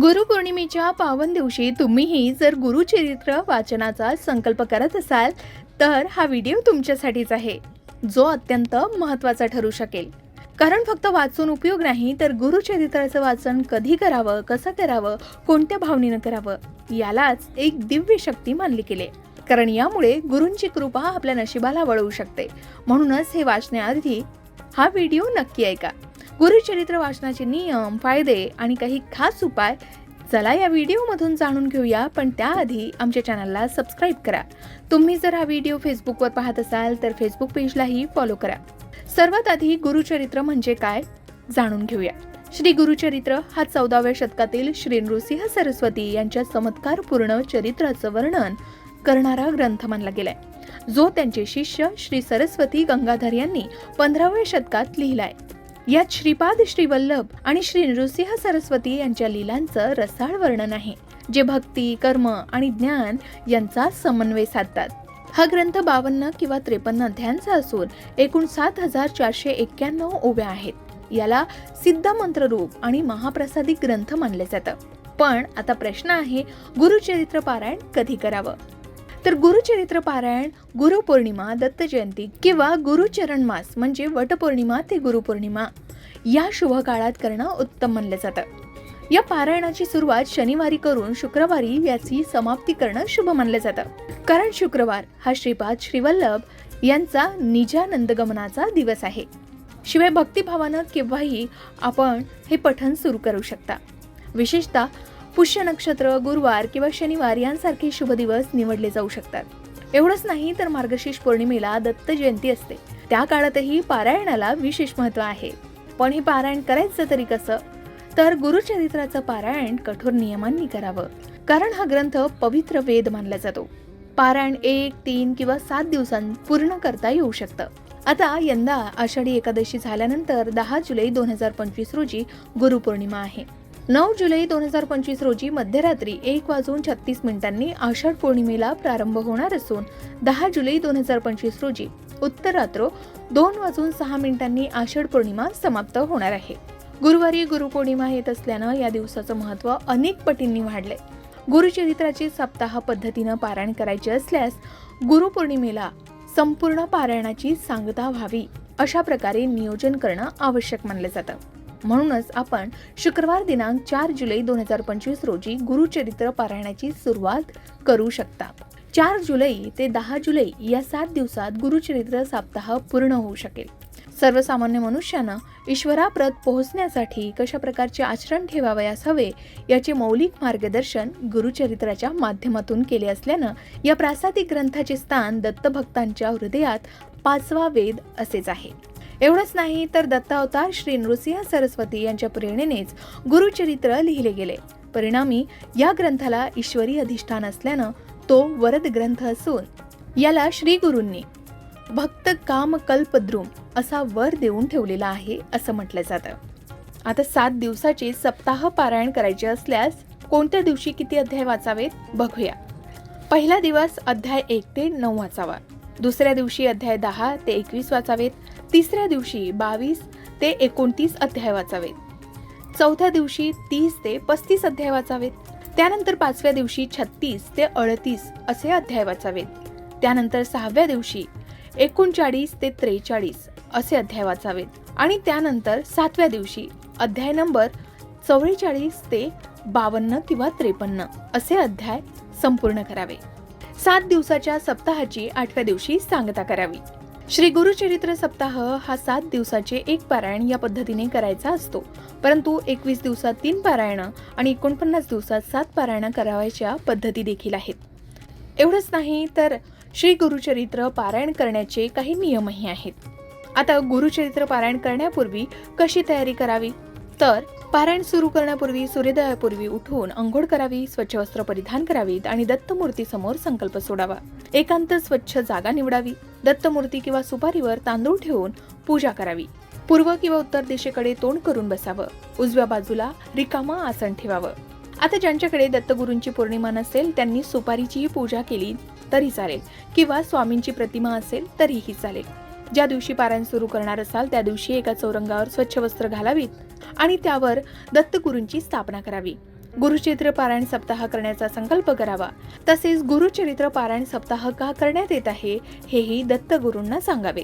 गुरुपौर्णिमेच्या पावन दिवशी तुम्हीही जर गुरुचरित्र वाचनाचा संकल्प करत असाल तर हा व्हिडिओ तुमच्यासाठीच आहे. जो अत्यंत महत्त्वाचा ठरू शकेल. कारण फक्त वाचून उपयोग नाही तर गुरुचरित्राचं वाचन कधी करावं कसं करावं कोणत्या भावनेनं करावं यालाच एक दिव्य शक्ती मानली गेली. कारण यामुळे गुरूंची कृपा आपल्या नशिबाला वळवू शकते. म्हणूनच हे वाचण्याआधी हा व्हिडिओ नक्की ऐका. गुरुचरित्र वाचनाचे नियम फायदे आणि काही खास उपाय चला या व्हिडिओमधून जाणून घेऊया पण त्याआधी आमच्या चॅनलला सबस्क्राईब करा. तुम्ही जर हा व्हिडिओ फेसबुकवर पाहत असाल तर फेसबुक पेजलाही फॉलो करा. सर्वात आधी गुरुचरित्र म्हणजे काय? जाणून घेऊया. श्री गुरुचरित्र हा चौदाव्या शतकातील श्री नृसिंह सरस्वती यांच्या चमत्कारपूर्ण चरित्राचं वर्णन करणारा ग्रंथ मानला गेलाय. जो त्यांचे शिष्य श्री सरस्वती गंगाधर यांनी पंधराव्या शतकात लिहिलाय. यात श्रीपाद श्रीवल्लभ आणि श्री नृसिंह सरस्वती यांच्या लीलांचं रसाळ वर्णन आहे जे भक्ती कर्म आणि ज्ञान यांचा समन्वय साधतात. हा ग्रंथ बावन्न किंवा त्रेपन्न अध्यायांचा असून एकूण सात हजार चारशे एक्क्याण्णव ओव्या आहेत. याला सिद्ध मंत्ररूप आणि महाप्रसादी ग्रंथ मानले जातं. पण आता प्रश्न आहे गुरुचरित्र पारायण कधी करावं? तर गुरुचरित्र पारायण गुरुपौर्णिमा दत्त जयंती किंवा गुरुचरण मास म्हणजे वटपौर्णिमा ते गुरुपौर्णिमा. या शुभ काळात करणं उत्तम मानलं जातं. या पारायणाची सुरुवात शनिवारी करून शुक्रवारी याची समाप्ती करणं शुभ मानलं जातं. कारण शुक्रवार हा श्रीपाद श्रीवल्लभ यांचा निजानंदगमनाचा दिवस आहे. शिवाय भक्तिभावानं केव्हाही आपण हे पठण सुरू करू शकता. विशेषतः पुष्य नक्षत्र गुरुवार किंवा शनिवार यांसारखे शुभ दिवस निवडले जाऊ शकतात. एवढंच नाही तर मार्गशीर्ष पौर्णिमेला दत्त जयंती असते. त्या काळातही पारायणाला विशेष महत्त्व आहे. पण हे पारायण करायचं तरी कसं? तर गुरुचरित्राचं पारायण कठोर नियमांनी करावं. कारण हा ग्रंथ पवित्र वेद मानला जातो. पारायण एक तीन किंवा सात दिवसांत पूर्ण करता येऊ शकतं. आता यंदा आषाढी एकादशी झाल्यानंतर दहा जुलै दोन हजार पंचवीस रोजी गुरुपौर्णिमा आहे. नऊ जुलै दोन हजार पंचवीस रोजी मध्यरात्री एक वाजून छत्तीस मिनिटांनी आषाढ पौर्णिमेला प्रारंभ होणार असून दहा जुलै दोन हजार पंचवीस रोजी उत्तरात्र दोन वाजून सहा मिनिटांनी आषाढ पौर्णिमा समाप्त होणार आहे. गुरुवारी गुरुपौर्णिमा येत असल्यानं या दिवसाचं महत्त्व अनेक पटींनी वाढलंय. गुरुचरित्राची सप्ताह पद्धतीनं पारायण करायचे असल्यास गुरुपौर्णिमेला संपूर्ण पारायणाची सांगता व्हावी अशा प्रकारे नियोजन करणं आवश्यक मानलं जातं. म्हणूनच आपण शुक्रवार दिनांक चार जुलै दोन हजार पंचवीस रोजी गुरुचरित्र पारायणाची सुरुवात करू शकता. चार जुलै ते दहा जुलै या सात दिवसात गुरुचरित्र सप्ताह पूर्ण होऊ शकेल. सर्वसामान्य मनुष्यानं ईश्वराप्रत पोहोचण्यासाठी कशा प्रकारचे आचरण ठेवावयास हवे याचे मौलिक मार्गदर्शन गुरुचरित्राच्या माध्यमातून केले असल्यानं या प्रासादिक ग्रंथाचे स्थान दत्तभक्तांच्या हृदयात पाचवा वेद असेच आहे. एवढंच नाही तर दत्तावतार श्री नृसिंह सरस्वती यांच्या प्रेरणेनेच गुरुचरित्र लिहिले गेले. परिणामी या ग्रंथाला ईश्वरी अधिष्ठान असल्यानं तो वरद ग्रंथ असून याला श्री गुरूंनी भक्त काम कल्पद्रुम असा वर देऊन ठेवलेला आहे असं म्हटलं जातं. आता सात दिवसाचे सप्ताह पारायण करायचे असल्यास कोणत्या दिवशी किती अध्याय वाचावेत? बघूया. पहिला दिवस अध्याय एक ते नऊ वाचावा. दुसऱ्या दिवशी अध्याय दहा ते एकवीस वाचावेत. तिसऱ्या दिवशी बावीस ते एकोणतीस अध्याय वाचावेत चौथ्या दिवशी तीस ते पस्तीस अध्याय वाचावेत त्यानंतर पाचव्या दिवशी छत्तीस ते अडतीस असे अध्याय वाचावेत त्यानंतर सहाव्या दिवशी एकोणचाळीस ते त्रेचाळीस असे अध्याय वाचावेत आणि त्यानंतर सातव्या दिवशी अध्याय नंबर चौवेचाळीस ते बावन्न किंवा त्रेपन्न असे अध्याय संपूर्ण करावे. सात दिवसाच्या सप्ताहाची आठव्या दिवशी सांगता करावी. श्री गुरुचरित्र सप्ताह हा सात दिवसाचे एक पारायण या पद्धतीने करायचा असतो. परंतु एकवीस दिवसात तीन पारायणं आणि एकोणपन्नास दिवसात सात पारायणं करावायच्या पद्धती देखील आहेत. एवढंच नाही तर श्री गुरुचरित्र पारायण करण्याचे काही नियमही आहेत. आता गुरुचरित्र पारायण करण्यापूर्वी कशी तयारी करावी? तर पारायण सुरू करण्यापूर्वी सूर्योदयापूर्वी उठून अंघोळ करावी स्वच्छ वस्त्र परिधान करावीत आणि दत्तमूर्ती समोर संकल्प सोडावा. एकांत स्वच्छ जागा निवडावी. दत्तमूर्ती किंवा सुपारीवर तांदूळ ठेवून पूजा करावी. पूर्व किंवा उत्तर दिशेकडे तोंड करून बसावं. उजव्या बाजूला रिकामा आसन ठेवावं. आता ज्यांच्याकडे दत्तगुरूंची पौर्णिमा नसेल त्यांनी सुपारीचीही पूजा केली तरी चालेल. किंवा स्वामींची प्रतिमा असेल तरीही चालेल. ज्या दिवशी पारायण सुरू करणार असाल त्या दिवशी एका चौरंगावर स्वच्छ वस्त्र घालावीत. आणि त्यावर दत्तगुरूंची स्थापना करावी. गुरुचरित्र पारायण सप्ताह करण्याचा संकल्प करावा. तसेच गुरुचरित्र पारायण सप्ताह का करण्यात येत आहे हेही दत्तगुरूंना सांगावे.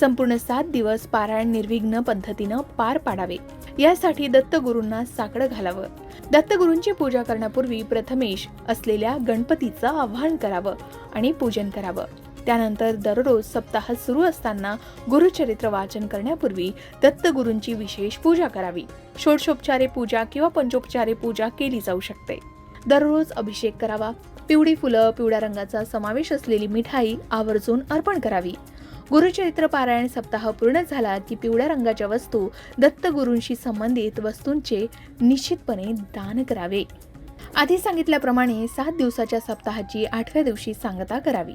संपूर्ण सात दिवस पारायण निर्विघ्न पद्धतीनं पार पाडावे. यासाठी दत्तगुरूंना साकडं घालावं. दत्तगुरूंची पूजा करण्यापूर्वी प्रथमेश असलेल्या गणपतीचं आवाहन करावं आणि पूजन करावं. त्यानंतर दररोज सप्ताह सुरू असताना गुरुचरित्र वाचन करण्यापूर्वी दत्तगुरूंची विशेष पूजा करावी. षोडशोपचारे पूजा किंवा पंचोपचारे पूजा केली जाऊ शकते. दररोज अभिषेक करावा. पिवळी फुलं पिवळ्या रंगाचा समावेश असलेली मिठाई आवर्जून अर्पण करावी. गुरुचरित्र पारायण सप्ताह पूर्ण झाला की पिवळ्या रंगाच्या वस्तू दत्तगुरूंशी संबंधित वस्तूंचे निश्चितपणे दान करावे. आधी सांगितल्याप्रमाणे सात दिवसाच्या सप्ताहाची आठव्या दिवशी सांगता करावी.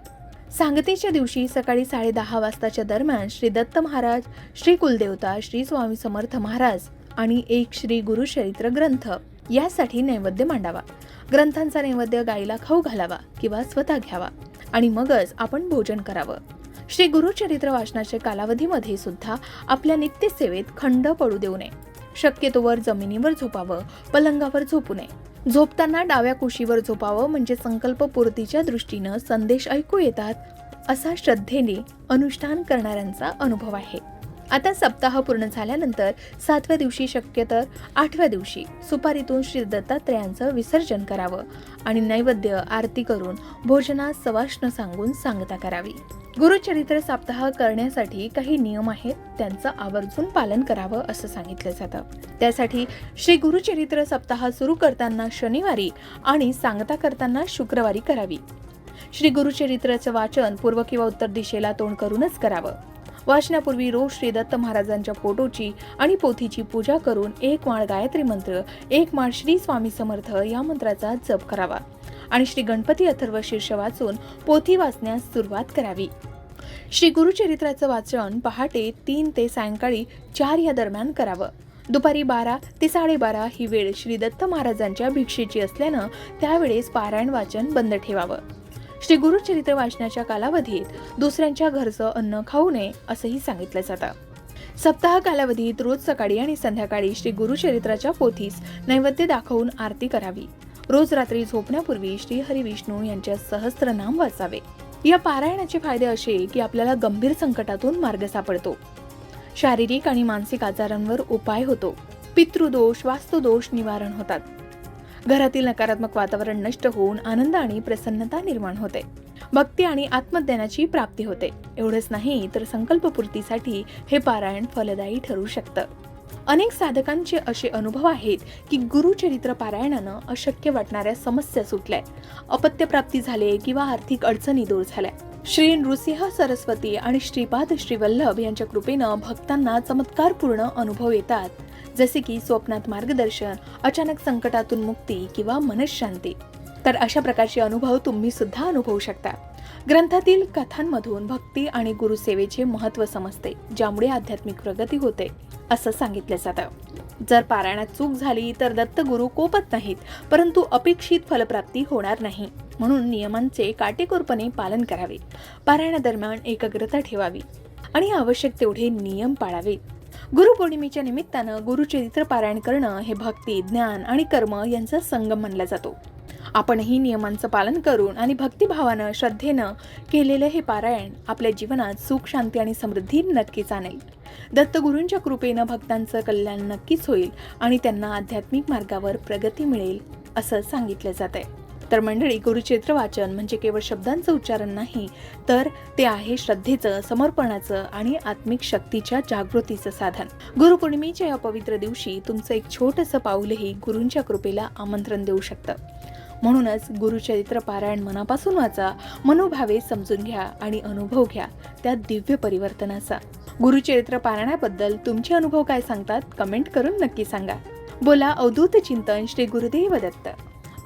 सांगतेच्या दिवशी सकाळी साडेदहा वाजताच्या दरम्यान श्री दत्त महाराज श्री कुलदेवता श्री स्वामी समर्थ महाराज आणि एक श्री गुरुचरित्र ग्रंथ यासाठी नैवेद्य मांडावा. ग्रंथांचा नैवेद्य गाईला खाऊ घालावा किंवा स्वतः घ्यावा आणि मगच आपण भोजन करावं. श्री गुरुचरित्र वाचनाच्या कालावधीमध्ये सुद्धा आपल्या नित्यसेवेत खंड पडू देऊ नये. शक्यतोवर जमिनीवर झोपावं पलंगावर झोपू नये. झोपताना डाव्या कुशीवर झोपावं म्हणजे संकल्प पूर्तीच्या दृष्टीनं संदेश ऐकू येतात असा श्रद्धेने अनुष्ठान करणाऱ्यांचा अनुभव आहे. आता सप्ताह पूर्ण झाल्यानंतर सातव्या दिवशी शक्यतर आठव्या दिवशी सुपारीतून श्री दत्तात्रयांचं विसर्जन करावं आणि नैवेद्य आरती करून भोजनास सवाष्ण सांगून सांगता करावी. गुरुचरित्र सप्ताह करण्यासाठी काही नियम आहेत त्यांचं आवर्जून पालन करावं असं सांगितलं जातं. त्यासाठी श्री गुरुचरित्र सप्ताह सुरू करताना शनिवारी आणि सांगता करताना शुक्रवारी करावी. श्री गुरुचरित्राचं वाचन पूर्व किंवा उत्तर दिशेला तोंड करूनच करावं. वाचण्यापूर्वी रोज श्री दत्त महाराजांच्या फोटोची आणि पोथीची पूजा करून एक माळ गायत्री मंत्र एक माळ श्री स्वामी समर्थ या मंत्राचा जप करावा. आणि श्री गणपती अथर्व शीर्ष वाचून पोथी वाचण्यास सुरुवात करावी. श्री गुरुचरित्राचं वाचन पहाटे तीन ते सायंकाळी चार या दरम्यान करावं. दुपारी बारा ते साडेबारा ही वेळ श्री दत्त महाराजांच्या भिक्षेची असल्यानं त्यावेळेस पारायण वाचन बंद ठेवावं. श्री गुरुचरित्र वाचनाच्या कालावधीत दुसऱ्यांच्या घरचं अन्न खाऊ नये असंही सांगितलं जातं. सप्ताह कालावधीत रोज सकाळी आणि संध्याकाळी श्री गुरुचरित्राच्या पोथीस नैवेद्य दाखवून आरती करावी. रोज रात्री झोपण्यापूर्वी श्री हरिविष्णू यांच्या सहस्त्रनाम वाचावे. या पारायणाचे फायदे असे की आपल्याला गंभीर संकटातून मार्ग सापडतो. शारीरिक आणि मानसिक आजारांवर उपाय होतो. पितृदोष वास्तुदोष निवारण होतात. घरातील नकारात्मक वातावरण नष्ट होऊन आनंद आणि प्रसन्नता निर्माण होते. भक्ती आणि आत्मज्ञानाची प्राप्ती होते. एवढंच नाही तर संकल्पपूर्तीसाठी हे पारायण फलदायी ठरू शकतं. अनेक साधकांचे असे अनुभव आहेत की गुरुचरित्र पारायणानं अशक्य वाटणाऱ्या समस्या सुटल्या. अपत्यप्राप्ती झाले किंवा आर्थिक अडचणी दूर झाल्या. श्री नृसिंह सरस्वती आणि श्रीपाद श्रीवल्लभ यांच्या कृपेनं भक्तांना चमत्कारपूर्ण अनुभव येतात. जसे की स्वप्नात मार्गदर्शन अचानक संकटातून मुक्ती किंवा मनशांती. तर अशा प्रकारचे अनुभव तुम्ही सुद्धा अनुभवू शकता. ग्रंथातील कथांमधून भक्ती आणि गुरुसेवेचे महत्त्व समजते ज्यामुळे आध्यात्मिक प्रगती होते असं सांगितलं जातं. जर पारायणात चूक झाली तर दत्तगुरु कोपत नाहीत परंतु अपेक्षित फलप्राप्ती होणार नाही. म्हणून नियमांचे काटेकोरपणे पालन करावे. पारायणादरम्यान एकाग्रता ठेवावी आणि आवश्यक तेवढे नियम पाळावेत. गुरुपौर्णिमेच्या निमित्तानं गुरुचरित्र पारायण करणं हे भक्ती ज्ञान आणि कर्म यांचा संगम मानला जातो. आपणही नियमांचं पालन करून आणि भक्तिभावानं श्रद्धेनं केलेलं हे पारायण आपल्या जीवनात सुख शांती आणि समृद्धी नक्कीच आणेल. दत्तगुरूंच्या कृपेनं भक्तांचं कल्याण नक्कीच होईल आणि त्यांना आध्यात्मिक मार्गावर प्रगती मिळेल असं सांगितलं जात आहे तर मंडळी गुरुचरित्र वाचन म्हणजे केवळ शब्दांचं उच्चारण नाही तर ते आहे श्रद्धेचं समर्पणाचं आणि आत्मिक शक्तीच्या जागृतीचं साधन. गुरुपौर्णिमेच्या या पवित्र दिवशी तुमचं एक छोटंसं पाऊलही गुरूंच्या कृपेला आमंत्रण देऊ शकतं. म्हणूनच गुरुचरित्र पारायण मनापासून वाचा मनोभावे समजून घ्या आणि अनुभव घ्या त्या दिव्य परिवर्तनाचा. गुरुचरित्र पारायणाबद्दल तुमचे अनुभव काय सांगतात कमेंट करून नक्की सांगा. बोला अवधूत चिंतन श्री गुरुदेव दत्त.